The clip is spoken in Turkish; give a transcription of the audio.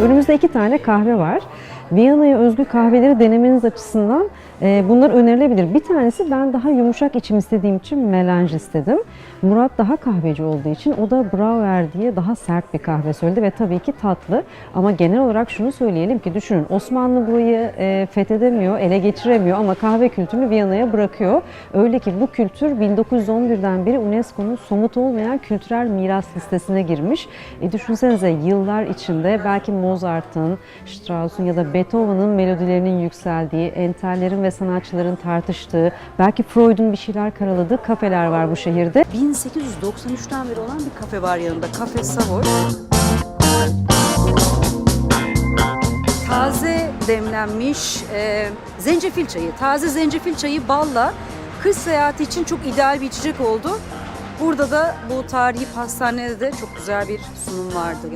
Önümüzde iki tane kahve var. Viyana'ya özgü kahveleri denemeniz açısından e, bunlar önerilebilir. Bir tanesi ben daha yumuşak içim istediğim için melanj istedim. Murat daha kahveci olduğu için o da Brauer diye daha sert bir kahve söyledi ve tabii ki tatlı. Ama genel olarak şunu söyleyelim ki düşünün Osmanlı burayı e, fethedemiyor, ele geçiremiyor ama kahve kültürünü Viyana'ya bırakıyor. Öyle ki bu kültür 1911'den beri UNESCO'nun somut olmayan kültürel miras listesine girmiş. E, düşünsenize yıllar içinde belki Mozart'ın, Strauss'un ya da Beethoven'ın melodilerinin yükseldiği, entellerin ve sanatçıların tartıştığı, belki Freud'un bir şeyler karaladığı kafeler var bu şehirde. 1893'ten beri olan bir kafe var yanında. Kafe Savoy. Taze demlenmiş e, zencefil çayı. Taze zencefil çayı balla kış seyahati için çok ideal bir içecek oldu. Burada da bu tarihi pastanede de çok güzel bir sunum vardı.